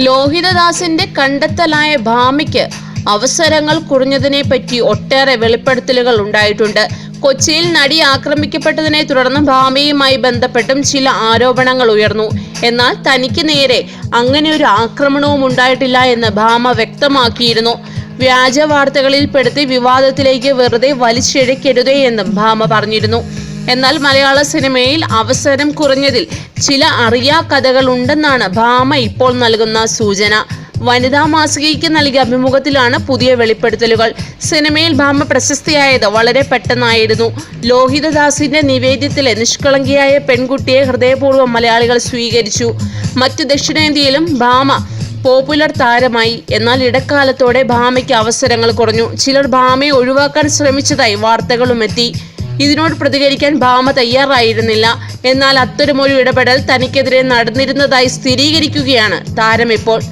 ലോഹിതദാസിന്റെ കണ്ടെത്തലായ ഭാമിക്ക് അവസരങ്ങൾ കുറഞ്ഞതിനെ പറ്റി ഒട്ടേറെ വെളിപ്പെടുത്തലുകൾ ഉണ്ടായിട്ടുണ്ട്. കൊച്ചിയിൽ നടി ആക്രമിക്കപ്പെട്ടതിനെ തുടർന്ന് ഭാമിയുമായി ബന്ധപ്പെട്ടും ചില ആരോപണങ്ങൾ ഉയർന്നു. എന്നാൽ തനിക്ക് നേരെ അങ്ങനെ ഒരു ആക്രമണവും ഉണ്ടായിട്ടില്ല എന്ന് ഭാമ വ്യക്തമാക്കിയിരുന്നു. വ്യാജ വാർത്തകളിൽ പെടുത്തി വിവാദത്തിലേക്ക് വെറുതെ വലിച്ചിഴക്കരുതേ എന്നും ഭാമ പറഞ്ഞിരുന്നു. എന്നാൽ മലയാള സിനിമയിൽ അവസരം കുറഞ്ഞതിൽ ചില അറിയാ കഥകൾ ഉണ്ടെന്നാണ് ഭാമ ഇപ്പോൾ നൽകുന്ന സൂചന. വനിതാ മാസികയ്ക്ക് നൽകിയ അഭിമുഖത്തിലാണ് പുതിയ വെളിപ്പെടുത്തലുകൾ. സിനിമയിൽ ഭാമ പ്രശസ്തിയായത് വളരെ പെട്ടെന്നായിരുന്നു. ലോഹിതദാസിന്റെ നിവേദ്യത്തിലെ നിഷ്കളങ്കിയായ പെൺകുട്ടിയെ ഹൃദയപൂർവം മലയാളികൾ സ്വീകരിച്ചു. മറ്റു ദക്ഷിണേന്ത്യയിലും ഭാമ പോപ്പുലർ താരമായി. എന്നാൽ ഇടക്കാലത്തോടെ ഭാമയ്ക്ക് അവസരങ്ങൾ കുറഞ്ഞു. ചിലർ ഭാമയെ ഒഴിവാക്കാൻ ശ്രമിച്ചതായി വാർത്തകളും എത്തി ഇതിനോട് പ്രതികരിക്കാൻ ഭാമ തയ്യാറായിരുന്നില്ല. എന്നാൽ അത്തരമൊരു ഇടപെടൽ തനിക്കെതിരെ നടന്നിരുന്നതായി സ്ഥിരീകരിക്കുകയാണ് താരം ഇപ്പോൾ.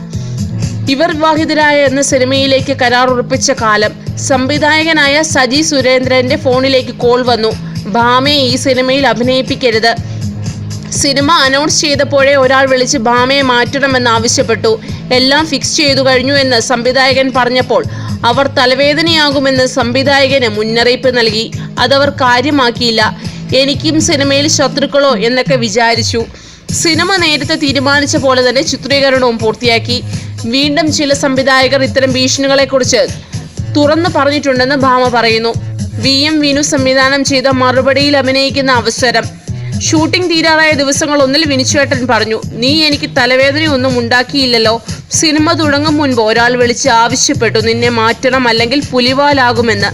ഇവർ വിവാഹിതരായ എന്ന സിനിമയിലേക്ക് കരാർ ഉറപ്പിച്ച കാലം സംവിധായകനായ സജി സുരേന്ദ്രന്റെ ഫോണിലേക്ക് കോൾ വന്നു. ഭാമയെ ഈ സിനിമയിൽ അഭിനയിപ്പിക്കരുത്. സിനിമ അനൗൺസ് ചെയ്തപ്പോഴേ ഒരാൾ വിളിച്ച് ഭാമയെ മാറ്റണമെന്ന് ആവശ്യപ്പെട്ടു. എല്ലാം ഫിക്സ് ചെയ്തു കഴിഞ്ഞു എന്ന് സംവിധായകൻ പറഞ്ഞപ്പോൾ അവർ തലവേദനയാകുമെന്ന് സംവിധായകന് മുന്നറിയിപ്പ് നൽകി. അതവർ കാര്യമാക്കിയില്ല. എനിക്കും സിനിമയിൽ ശത്രുക്കളോ എന്നൊക്കെ വിചാരിച്ചു. സിനിമ നേരത്തെ തീരുമാനിച്ച പോലെ തന്നെ ചിത്രീകരണവും പൂർത്തിയാക്കി. വീണ്ടും ചില സംവിധായകർ ഇത്തരം ഭീഷണികളെക്കുറിച്ച് തുറന്നു പറഞ്ഞിട്ടുണ്ടെന്ന് ഭാമ പറയുന്നു. വി എം വിനു സംവിധാനം ചെയ്ത മറുപടിയിൽ അഭിനയിക്കുന്ന അവസരം. ഷൂട്ടിംഗ് തീരാറായ ദിവസങ്ങളൊന്നിൽ വിനിച്ചുവേട്ടൻ പറഞ്ഞു നീ എനിക്ക് തലവേദനയൊന്നും ഉണ്ടാക്കിയില്ലല്ലോ. സിനിമ തുടങ്ങും മുൻപ് ഒരാൾ വിളിച്ച് ആവശ്യപ്പെട്ടു നിന്നെ മാറ്റണം അല്ലെങ്കിൽ പുലിവാലാകുമെന്ന്.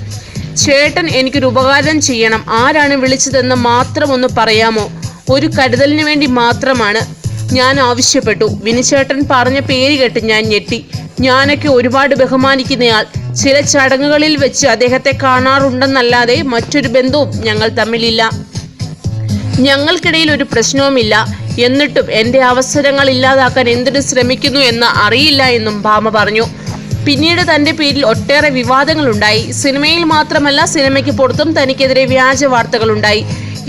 ചേട്ടൻ എനിക്കൊരു ഉപകാരം ചെയ്യണം. ആരാണ് വിളിച്ചതെന്ന് മാത്രം ഒന്ന് പറയാമോ? ഒരു കരുതലിന് വേണ്ടി മാത്രമാണ് ഞാൻ ആവശ്യപ്പെട്ടു. വിനിച്ചേട്ടൻ പറഞ്ഞ പേര് കേട്ട് ഞാൻ ഞെട്ടി. ഞാനൊക്കെ ഒരുപാട് ബഹുമാനിക്കുന്നയാൾ. ചില ചടങ്ങുകളിൽ വെച്ച് അദ്ദേഹത്തെ കാണാറുണ്ടെന്നല്ലാതെ മറ്റൊരു ബന്ധവും ഞങ്ങൾ തമ്മിലില്ല. ഞങ്ങൾക്കിടയിൽ ഒരു പ്രശ്നവുമില്ല. എന്നിട്ടും എന്റെ അവസരങ്ങൾ ഇല്ലാതാക്കാൻ എന്തിനു ശ്രമിക്കുന്നു എന്ന് അറിയില്ല എന്നും ഭാമ പറഞ്ഞു. പിന്നീട് തന്റെ പേരിൽ ഒട്ടേറെ വിവാദങ്ങളുണ്ടായി. സിനിമയിൽ മാത്രമല്ല സിനിമയ്ക്ക് പുറത്തും തനിക്കെതിരെ വ്യാജ വാർത്തകളുണ്ടായി.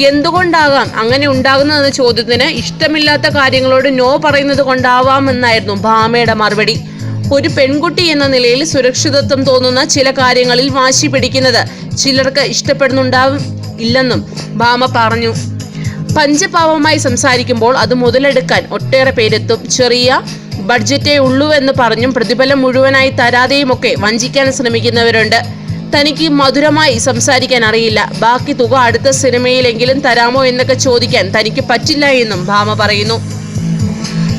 എന്തുകൊണ്ടാകാം അങ്ങനെ ഉണ്ടാകുന്നതെന്ന ചോദ്യത്തിന് ഇഷ്ടമില്ലാത്ത കാര്യങ്ങളോട് നോ പറയുന്നത് കൊണ്ടാവാമെന്നായിരുന്നു ഭാമയുടെ മറുപടി. ഒരു പെൺകുട്ടി എന്ന നിലയിൽ സുരക്ഷിതത്വം തോന്നുന്ന ചില കാര്യങ്ങളിൽ വാശി പിടിക്കുന്നത് ചിലർക്ക് ഇഷ്ടപ്പെടുന്നുണ്ടാവും ഇല്ലെന്നും ഭാമ പറഞ്ഞു. പഞ്ചപാവമായി സംസാരിക്കുമ്പോൾ അത് മുതലെടുക്കാൻ ഒട്ടേറെ പേരെത്തും. ചെറിയ ബഡ്ജറ്റേ ഉള്ളൂ എന്ന് പറഞ്ഞും പ്രതിഫലം മുഴുവനായി തരാതെയുമൊക്കെ വഞ്ചിക്കാൻ ശ്രമിക്കുന്നവരുണ്ട്. തനിക്ക് മധുരമായി സംസാരിക്കാൻ അറിയില്ല. ബാക്കി തുക അടുത്ത സിനിമയിലെങ്കിലും തരാമോ എന്നൊക്കെ ചോദിക്കാൻ തനിക്ക് പറ്റില്ല എന്നും ഭാമ പറയുന്നു.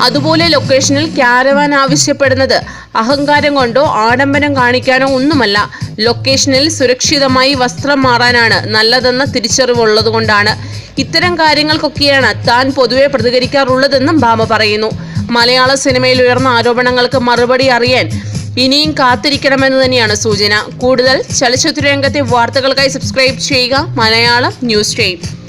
അതുപോലെ ലൊക്കേഷനിൽ ക്യാരവാൻ ആവശ്യപ്പെടുന്നത് അഹങ്കാരം കൊണ്ടോ ആഡംബരം കാണിക്കാനോ ഒന്നുമല്ല. ലൊക്കേഷനിൽ സുരക്ഷിതമായി വസ്ത്രം മാറാനാണ് നല്ലതെന്ന തിരിച്ചറിവുള്ളതുകൊണ്ടാണ്. ഇത്തരം കാര്യങ്ങൾക്കൊക്കെയാണ് താൻ പൊതുവെ പ്രതികരിക്കാറുള്ളതെന്നും ഭാമ പറയുന്നു. മലയാള സിനിമയിൽ ഉയർന്ന ആരോപണങ്ങൾക്ക് മറുപടി അറിയാൻ ഇനിയും കാത്തിരിക്കണമെന്ന് തന്നെയാണ് സൂചന. കൂടുതൽ ചലച്ചിത്ര രംഗത്തെ വാർത്തകൾക്കായി സബ്സ്ക്രൈബ് ചെയ്യുക. Malayalam news time.